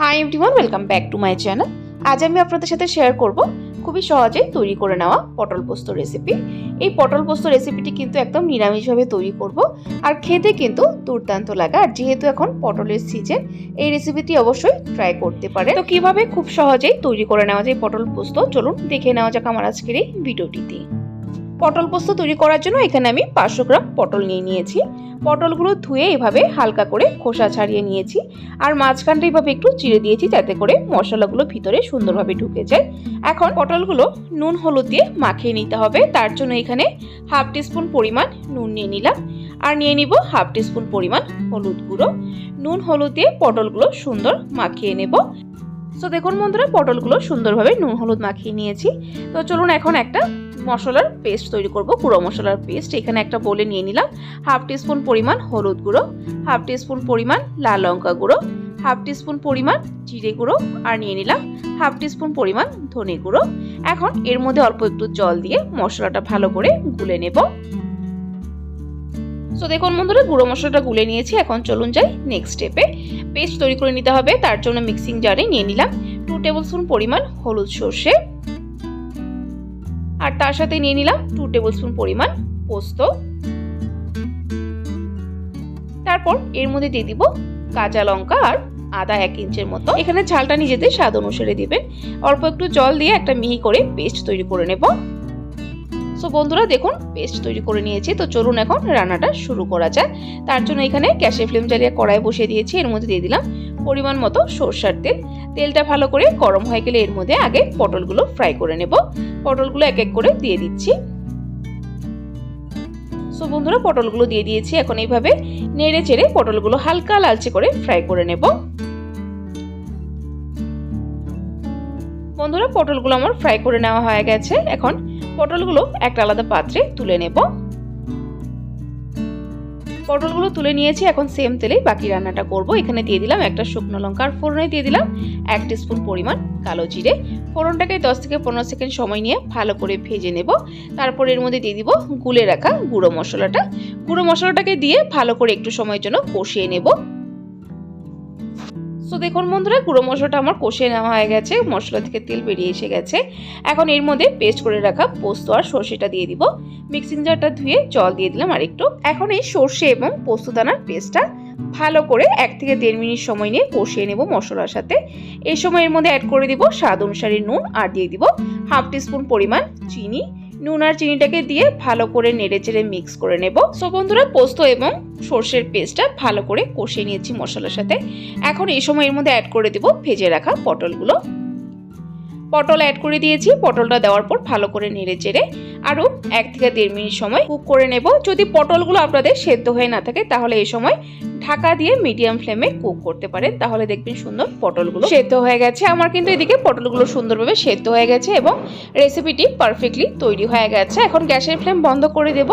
Hi everyone welcome back to my channel আজ আমি আপনাদের সাথে শেয়ার করব খুবই সহজেই তৈরি করে নেওয়া পটল পোস্ত রেসিপি এই পটল পোস্ত রেসিপিটি কিন্তু একদম নিরামিষভাবে তৈরি করব। আর খেতে কিন্তু দুর্দান্ত লাগে। আর যেহেতু এখন পটলের সিজন এই রেসিপিটি অবশ্যই ট্রাই করতে পারে তো কীভাবে খুব সহজেই তৈরি করে নেওয়া যায় পটল পোস্ত? চলুন দেখে নেওয়া যাক আমার আজকের এই ভিডিওটিতে পটল পোস্ত তৈরি করার জন্য এখানে আমি পাঁচশো গ্রাম পটল নিয়ে নিয়েছি। পটলগুলো ধুয়ে এভাবে হালকা করে খোসা ছাড়িয়ে নিয়েছি আর মাঝখানটা এইভাবে একটু চিড়ে দিয়েছি যাতে করে মশলাগুলো ভিতরে সুন্দরভাবে ঢুকে যায়। এখন পটলগুলো নুন হলুদ দিয়ে মাখিয়ে নিতে হবে। তার জন্য এখানে হাফ টিস্পুন পরিমাণ নুন নিয়ে নিলাম আর নিয়ে নিব হাফ টিস্পুন পরিমাণ হলুদ গুঁড়ো। নুন হলুদ দিয়ে পটলগুলো সুন্দর মাখিয়ে নেব। তো দেখুন বন্ধুরা, পটলগুলো সুন্দরভাবে নুন হলুদ মাখিয়ে নিয়েছি। তো চলুন এখন একটা মশলার পেস্ট তৈরি করব, গুঁড়ো মশলার পেস্ট এখানে একটা বলে নিয়ে নিলাম। হাফ টিস্পুন পরিমাণ হলুদ গুঁড়ো, হাফ টিস্পুন পরিমাণ লাল লঙ্কা গুঁড়ো, হাফ টিস্পুন পরিমাণ জিরে গুঁড়ো, আর নিয়ে নিলাম হাফ টিস্পুন পরিমাণ ধনে গুঁড়ো। এখন এর মধ্যে অল্প একটু জল দিয়ে মশলাটা ভালো করে গুলে নেব। তো দেখুন বন্ধুরা, গুঁড়ো মশলাটা গুলে নিয়েছি। এখন চলুন যাই নেক্সট স্টেপে পেস্ট তৈরি করে নিতে হবে, তার জন্য মিক্সিং জারে নিয়ে নিলাম। টু টেবিল স্পুন পরিমাণ হলুদ সর্ষে। আর তার সাথে নিয়ে নিলাম টু টেবিল স্পুন পরিমাণ পোস্ত। তারপর এর মধ্যে দিয়ে দিব কাঁচা লঙ্কা আর আদা এক ইঞ্চের মতো। এখানে ঝালটা নিজেদের স্বাদ অনুসারে দিবেন। অল্প একটু জল দিয়ে একটা মিহি করে পেস্ট তৈরি করে নেব। সো বন্ধুরা দেখুন পেস্ট তৈরি করে নিয়েছি। তো চলুন এখন রান্নাটা শুরু করা যায় তার জন্য এখানে গ্যাসের ফ্লেম জ্বালিয়ে কড়াই বসিয়ে দিয়েছি। এর মধ্যে দিয়ে দিলাম পরিমাণ মতো সরষার তেল। তেলটা ভালো করে গরম হয়ে গেলে এর মধ্যে আগে পটলগুলো ফ্রাই করে নেব। পটলগুলো এক এক করে দিয়ে দিচ্ছি। সো বন্ধুরা, পটলগুলো দিয়ে দিয়েছি। এখন এইভাবে নেড়ে চেড়ে পটলগুলো হালকা লালচে করে ফ্রাই করে নেব। বন্ধুরা, পটলগুলো আমার ফ্রাই করে নেওয়া হয়ে গেছে। এখন পটলগুলো একটা আলাদা পাত্রে তুলে নেব। পটলগুলো তুলে নিয়েছি, এখন সেম তেলেই বাকি রান্নাটা করব। এখানে দিয়ে দিলাম একটা শুকনো লঙ্কা আর ফোড়নে দিয়ে দিলাম এক স্পুন পরিমাণ কালো জিরে। ফোড়নটাকে দশ থেকে পনেরো সেকেন্ড সময় নিয়ে ভালো করে ভেজে নেব। তারপর এর মধ্যে দিয়ে দিব গুলে রাখা গুঁড়ো মশলাটা। গুঁড়ো মশলাটাকে দিয়ে ভালো করে একটু সময়ের জন্য কষিয়ে নেব। তো দেখুন বন্ধুরা, গুঁড়ো মশলাটা আমার কষিয়ে নেওয়া হয়ে গেছে, মশলা থেকে তেল বেরিয়ে এসে গেছে। এখন এর মধ্যে পেস্ট করে রাখা পোস্ত আর সর্ষেটা দিয়ে দিব। মিক্সিং জারটা ধুয়ে জল দিয়ে দিলাম আর একটু এখন এই সর্ষে এবং পোস্তদানার পেস্টটা ভালো করে এক থেকে দেড় মিনিট সময় নিয়ে কষিয়ে নেব মশলার সাথে। এই সময় এর মধ্যে অ্যাড করে দিব স্বাদ অনুসারে নুন আর দিয়ে দিব হাফ টিস্পুন পরিমাণ চিনি। নুন আর চিনিটাকে দিয়ে ভালো করে নেড়ে চেড়ে মিক্স করে নেব। সো বন্ধুরা, পোস্ত এবং সর্ষের পেস্টটা ভালো করে কষিয়ে নিয়েছি মশলার সাথে। এখন এই সময় এর মধ্যে অ্যাড করে দেব ভেজে রাখা পটলগুলো। পটল অ্যাড করে দিয়েছি। পটলটা দেওয়ার পর ভালো করে নেড়ে চেড়ে আরও এক থেকে দেড় মিনিট সময় কুক করে নেব। যদি পটলগুলো আপনাদের সেদ্ধ হয়ে না থাকে, তাহলে এই সময় ঢাকা দিয়ে মিডিয়াম ফ্লেমে কুক করতে পারেন। তাহলে দেখবেন সুন্দর পটলগুলো সেদ্ধ হয়ে গেছে। আমার কিন্তু এদিকে পটলগুলো সুন্দরভাবে সেদ্ধ হয়ে গেছে এবং রেসিপিটি পারফেক্টলি তৈরি হয়ে গেছে। এখন গ্যাসের ফ্লেম বন্ধ করে দেব।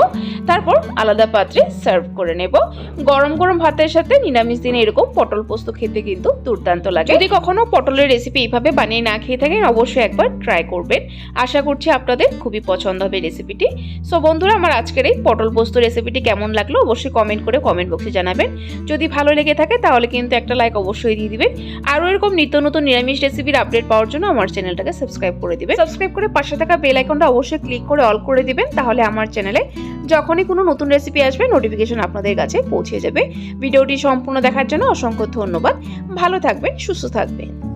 তারপর আলাদা পাত্রে সার্ভ করে নেব। গরম গরম ভাতের সাথে নিরামিষ দিনে এরকম পটল পোস্ত খেতে কিন্তু দুর্দান্ত লাগে। যদি কখনো পটলের রেসিপি এইভাবে বানিয়ে না খেয়ে থাকেন, অবশ্যই একবার ট্রাই করবেন। আশা করছি আপনাদের খুবই পছন্দ হবে রেসিপিটি সো বন্ধুরা, আমার আজকের এই পটল পোস্ত রেসিপিটি কেমন লাগল অবশ্যই কমেন্ট করে কমেন্ট বক্সে জানাবেন। যদি ভালো লেগে থাকে, তাহলে কিন্তু একটা লাইক অবশ্যই দিয়ে দিবেন। আরও এরকম নিত্য নতুন নিরামিষ রেসিপির আপডেট পাওয়ার জন্য আমার চ্যানেলটাকে সাবস্ক্রাইব করে দিবেন। সাবস্ক্রাইব করে পাশে থাকা বেল আইকনটা অবশ্যই ক্লিক করে অল করে দিবেন, তাহলে আমার চ্যানেলে যখনই কোনো নতুন রেসিপি আসবে নোটিফিকেশন আপনাদের কাছে পৌঁছে যাবে। ভিডিওটি সম্পূর্ণ দেখার জন্য অসংখ্য ধন্যবাদ। ভালো থাকবেন, সুস্থ থাকবেন।